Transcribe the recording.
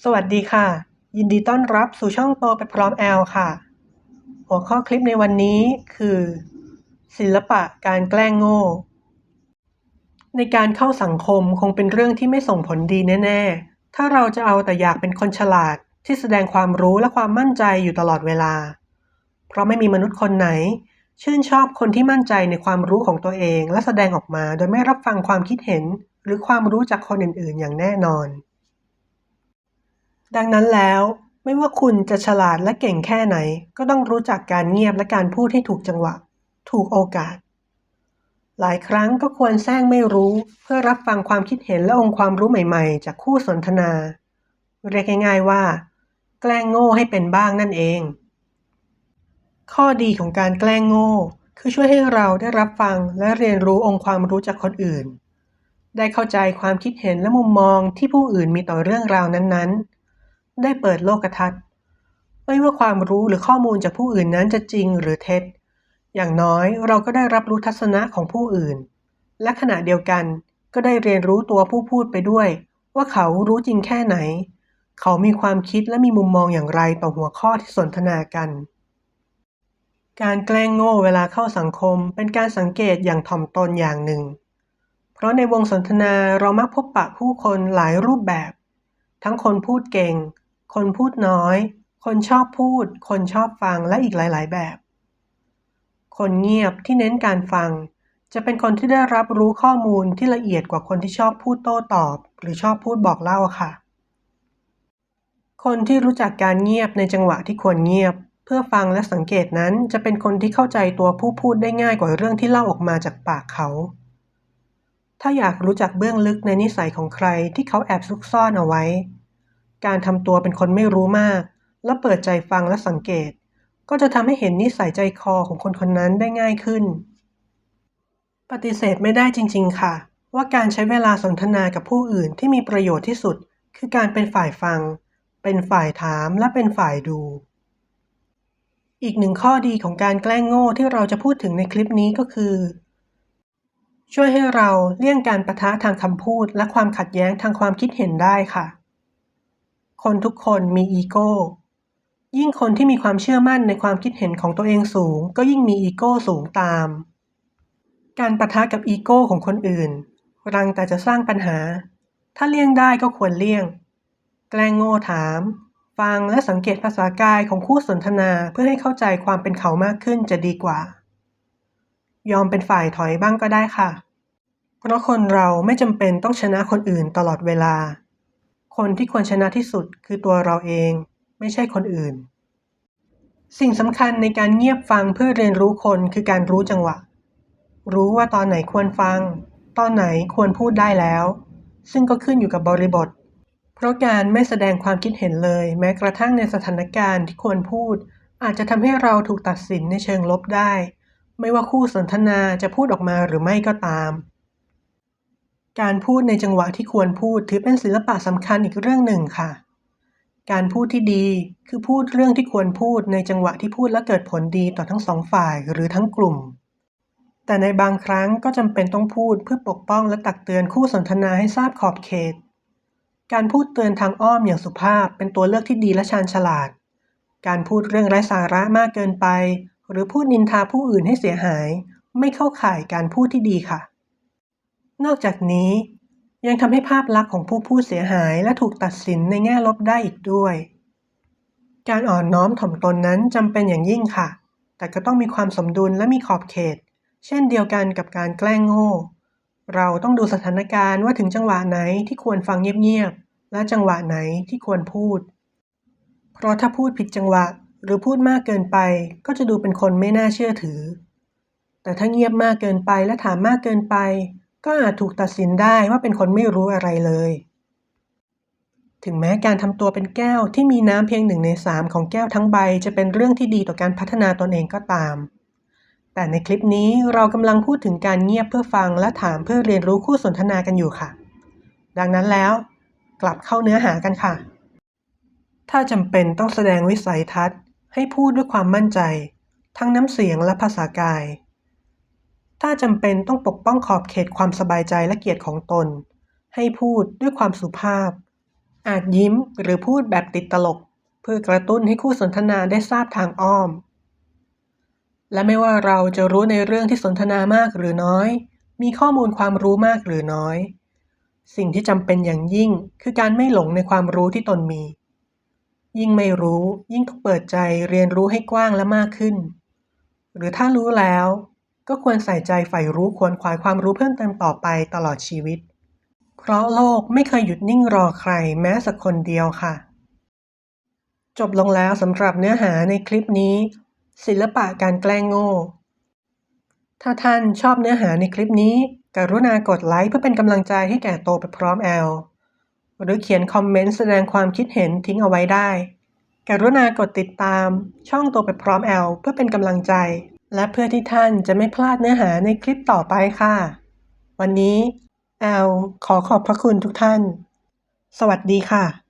สวัสดีค่ะ ยินดีต้อนรับสู่ช่องโตไปพร้อมแอลค่ะ หัวข้อคลิปในวันนี้คือ ศิลปะการแกล้งโง่ ในการเข้าสังคมคงเป็นเรื่องที่ไม่ส่งผลดีแน่ ๆ ถ้าเราจะเอาแต่อยากเป็นคนฉลาดที่แสดงความรู้และความมั่นใจอยู่ตลอดเวลา เพราะไม่มีมนุษย์คนไหน ชื่นชอบคนที่มั่นใจในความรู้ของตัวเองและแสดงออกมาโดยไม่รับฟังความคิดเห็น หรือความรู้จากคนอื่นๆ อย่างแน่นอน ดังนั้นแล้ว ไม่ว่าคุณจะฉลาดและเก่งแค่ไหน ก็ต้องรู้จักการเงียบและการพูดให้ถูกจังหวะ ถูกโอกาส หลายครั้งก็ควรแซงไม่รู้ เพื่อรับฟังความคิดเห็นและองค์ความรู้ใหม่ๆ จากคู่สนทนา เรียกง่ายๆว่า แกล้งโง่ให้เป็นบ้างนั่นเอง ข้อดีของการแกล้งโง่คือช่วยให้เราได้รับฟังและเรียนรู้องค์ความรู้จากคนอื่น ได้เข้าใจความคิดเห็นและมุมมองที่ผู้อื่นมีต่อเรื่องราวนั้นๆ ได้เปิดโลกทัศน์ ไม่ว่าความรู้หรือข้อมูลจากผู้อื่นนั้นจะจริงหรือเท็จ อย่างน้อยเราก็ได้รับรู้ทัศนะของผู้อื่น และขณะเดียวกันก็ได้เรียนรู้ตัวผู้พูดไปด้วย ว่าเขารู้จริงแค่ไหน เขามีความคิดและมีมุมมองอย่างไรต่อหัวข้อที่สนทนากัน การแกล้งโง่เวลาเข้าสังคมเป็นการสังเกตอย่างถ่อมตนอย่างหนึ่ง เพราะในวงสนทนาเรามักพบปะผู้คนหลายรูปแบบ ทั้งคนพูดเก่ง คนพูดน้อย คนชอบพูด คนชอบฟังและอีกหลาย ๆ แบบ คนเงียบที่เน้นการฟัง จะเป็นคนที่ได้รับรู้ข้อมูลที่ละเอียดกว่าคนที่ชอบพูดโต้ตอบ หรือชอบพูดบอกเล่าค่ะ คนที่รู้จักการเงียบในจังหวะที่ควรเงียบ เพื่อฟังและสังเกตนั้นจะเป็นคนที่เข้าใจตัวผู้พูดได้ง่ายกว่าเรื่องที่เล่าออกมาจากปากเขาถ้าอยากรู้จักเบื้องลึกในนิสัยของใครที่เขาแอบซุกซ่อนเอาไว้ การทำตัวเป็นคนไม่รู้มาก และเปิดใจฟังและสังเกต ก็จะทำให้เห็นนิสัยใจคอของคนคนนั้นได้ง่ายขึ้น ปฏิเสธไม่ได้จริง ๆ ค่ะ ว่าการใช้เวลาสนทนากับผู้อื่นที่มีประโยชน์ที่สุด คือการเป็นฝ่ายฟัง เป็นฝ่ายถามและเป็นฝ่ายดู อีกหนึ่งข้อดีของการแกล้งโง่ที่เราจะพูดถึงในคลิปนี้ก็คือช่วยให้เราเลี่ยงการประทะทางคำพูดและความขัดแย้งทางความคิดเห็นได้ค่ะ คนทุกคนมีอีโก้ ยิ่งคนที่มีความเชื่อมั่นในความคิดเห็นของตัวเองสูง ก็ยิ่งมีอีโก้สูงตาม การประทะกับอีโก้ของคนอื่น รังแต่จะสร้างปัญหา ถ้าเลี่ยงได้ก็ควรเลี่ยง แกล้งโง่ถาม ฟังและสังเกตภาษากายของคู่สนทนาเพื่อให้เข้าใจความเป็นเขามากขึ้นจะดีกว่า ยอมเป็นฝ่ายถอยบ้างก็ได้ค่ะ เพราะคนเราไม่จำเป็นต้องชนะคนอื่นตลอดเวลา คนที่ควรชนะที่สุดคือตัวเราเอง ไม่ใช่คนอื่น สิ่งสำคัญในการเงียบฟังเพื่อเรียนรู้คนคือการรู้จังหวะ รู้ว่าตอนไหนควรฟัง ตอนไหนควรพูดได้แล้ว ซึ่งก็ขึ้นอยู่กับบริบท เพราะการไม่แสดงความคิดเห็นเลย แม้กระทั่งในสถานการณ์ที่ควรพูด อาจจะทำให้เราถูกตัดสินในเชิงลบได้ ไม่ว่าคู่สนทนาจะพูดออกมาหรือไม่ก็ตาม การพูดในจังหวะที่ควรพูดถือเป็นศิลปะสำคัญอีกเรื่องหนึ่งค่ะ การพูดที่ดีคือพูดเรื่องที่ควรพูดในจังหวะที่พูดและเกิดผลดีต่อทั้งสองฝ่ายหรือทั้งกลุ่ม แต่ในบางครั้งก็จำเป็นต้องพูดเพื่อปกป้องและตักเตือนคู่สนทนาให้ทราบขอบเขต การพูดเตือนทางอ้อมอย่างสุภาพเป็นตัวเลือกที่ดีและชาญฉลาด การพูดเรื่องไร้สาระมากเกินไป หรือพูดนินทาผู้อื่นให้เสียหาย ไม่เข้าข่ายการพูดที่ดีค่ะ นอกจากนี้ยังทำให้ภาพลักษณ์ของผู้พูดเสียหายและถูกตัดสินในแง่ลบได้อีกด้วย การอ่อนน้อมถ่อมตนนั้นจำเป็นอย่างยิ่งค่ะ แต่ก็ต้องมีความสมดุลและมีขอบเขต เช่นเดียวกันกับการแกล้งโง่ เราต้องดูสถานการณ์ว่าถึงจังหวะไหนที่ควรฟังเงียบๆ และจังหวะไหนที่ควรพูด เพราะถ้าพูดผิดจังหวะหรือพูดมากเกินไปก็จะดูเป็นคนไม่น่าเชื่อถือ แต่ถ้าเงียบมากเกินไปและถามมากเกินไป ก็อาจถูกตัดสินได้ว่าเป็นคนไม่รู้อะไรเลย ถึงแม้การทำตัวเป็นแก้วที่มีน้ำเพียงหนึ่งในสามของแก้วทั้งใบจะเป็นเรื่องที่ดีต่อการพัฒนาตนเองก็ตาม แต่ในคลิปนี้เรากำลังพูดถึงการเงียบเพื่อฟังและถามเพื่อเรียนรู้คู่สนทนากันอยู่ค่ะ ดังนั้นแล้วกลับเข้าเนื้อหากันค่ะ ถ้าจำเป็นต้องแสดงวิสัยทัศน์ ให้พูดด้วยความมั่นใจ ทั้งน้ำเสียงและภาษากาย ถ้าจำเป็นต้องปกป้องขอบเขตความสบายใจและเกียรติของตน ให้พูดด้วยความสุภาพ อาจยิ้มหรือพูดแบบติดตลก เพื่อกระตุ้นให้คู่สนทนาได้ทราบทางอ้อม และไม่ว่าเราจะรู้ในเรื่องที่สนทนามากหรือน้อย มีข้อมูลความรู้มากหรือน้อย สิ่งที่จำเป็นอย่างยิ่งคือการไม่หลงในความรู้ที่ตนมี ยิ่งไม่รู้ยิ่งต้องเปิดใจเรียนรู้ให้กว้างและมากขึ้น หรือถ้ารู้แล้ว ก็ควรใส่ใจใฝ่รู้ควรขวายความรู้เพิ่มเติมต่อไปตลอดชีวิต เพราะโลกไม่เคยหยุดนิ่งรอใครแม้สักคนเดียวค่ะ จบลงแล้วสำหรับเนื้อหาในคลิปนี้ ศิลปะการแกล้งโง่ ถ้าท่านชอบเนื้อหาในคลิปนี้ กรุณากดไลค์เพื่อเป็นกำลังใจให้แก่โตไปพร้อมแอลหรือเขียนคอมเมนต์แสดงความคิดเห็นทิ้งเอาไว้ได้ กรุณากดติดตามช่องโตไปพร้อมแอลเพื่อเป็นกำลังใจ และเพื่อที่ท่านจะไม่พลาดเนื้อหาในคลิปต่อไปค่ะ วันนี้แอลขอขอบพระคุณทุกท่าน สวัสดีค่ะ